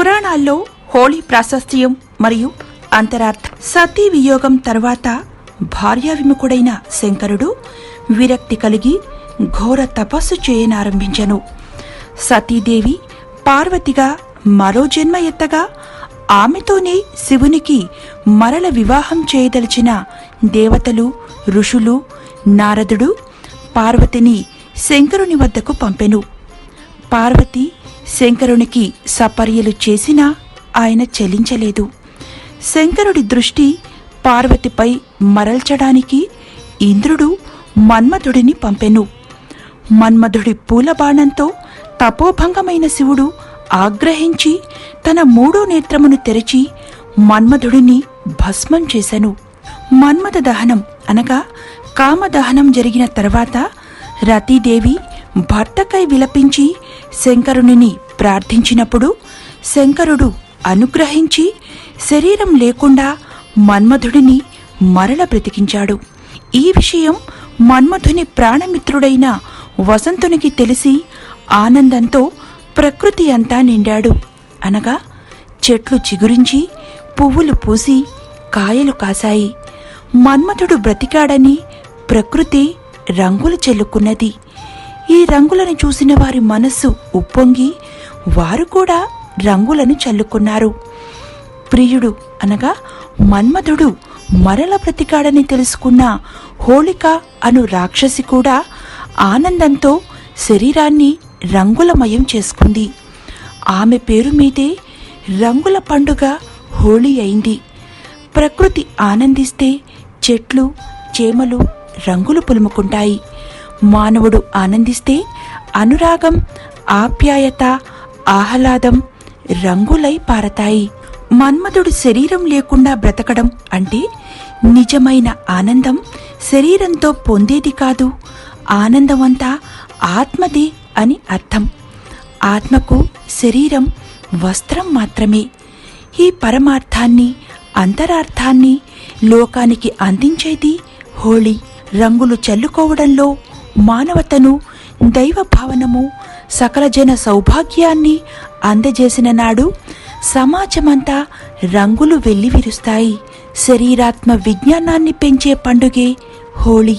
పురాణాల్లో హోళీ ప్రాశస్త్యం మరియు అంతరార్థం సతీ వియోగం తర్వాత భార్యా విముఖుడైన శంకరుడు విరక్తి కలిగి ఘోర తపస్సు చేయనారంభించెను. సతీదేవి పార్వతిగా మరో జన్మ ఎత్తగా ఆమెతోనే శివునికి మరల వివాహం చేయదలిచిన దేవతలు ఋషులు నారదుడు పార్వతిని శంకరుని వద్దకు పంపెను. పార్వతి శంకరునికి సపర్యలు చేసినా ఆయన చెలించలేదు. శంకరుడి దృష్టి పార్వతిపై మరల్చడానికి ఇంద్రుడు మన్మధుడిని పంపెను. మన్మధుడి పూలబాణంతో తపోభంగమైన శివుడు ఆగ్రహించి తన మూడో నేత్రమును తెరిచి మన్మధుడిని భస్మం చేశాను మన్మథ దహనం అనగా కామదహనం జరిగిన తర్వాత రతీదేవి భర్తకై విలపించి శంకరునిని ప్రార్థించినప్పుడు శంకరుడు అనుగ్రహించి శరీరం లేకుండా మన్మధుడిని మరల బ్రతికించాడు. ఈ విషయం మన్మధుని ప్రాణమిత్రుడైన వసంతునికి తెలిసి ఆనందంతో ప్రకృతి అంతా నిండాడు. అనగా చెట్లు చిగురించి పువ్వులు పూసి కాయలు కాశాయి. మన్మథుడు బ్రతికాడని ప్రకృతి రంగులు చెల్లుకున్నది. ఈ రంగులను చూసిన వారి మనస్సు ఉప్పొంగి వారు కూడా రంగులను చల్లుకున్నారు. ప్రియుడు అనగా మన్మధుడు మరల బ్రతికాడని తెలుసుకున్న హోళిక అను రాక్షసి కూడా ఆనందంతో శరీరాన్ని రంగులమయం చేసుకుంది. ఆమె పేరు మీదే రంగుల పండుగ హోళీ అయింది. ప్రకృతి ఆనందిస్తే చెట్లు చేమలు రంగులు పులుముకుంటాయి. మానవుడు ఆనందిస్తే అనురాగం ఆప్యాయత ఆహ్లాదం రంగులై పారతాయి. మన్మధుడు శరీరం లేకుండా బ్రతకడం అంటే నిజమైన ఆనందం శరీరంతో పొందేది కాదు. ఆనందమంతా ఆత్మదే అని అర్థం. ఆత్మకు శరీరం వస్త్రం మాత్రమే. ఈ పరమార్థాన్ని అంతరార్థాన్ని లోకానికి అందించేది హోళీ. రంగులు చల్లుకోవడంలో మానవతను దైవ భావనము సకల జన సౌభాగ్యాన్ని అందజేసిన నాడు సమాజమంతా రంగులు వెల్లివిరుస్తాయి. శరీరాత్మ విజ్ఞానాన్ని పెంచే పండుగే హోళీ.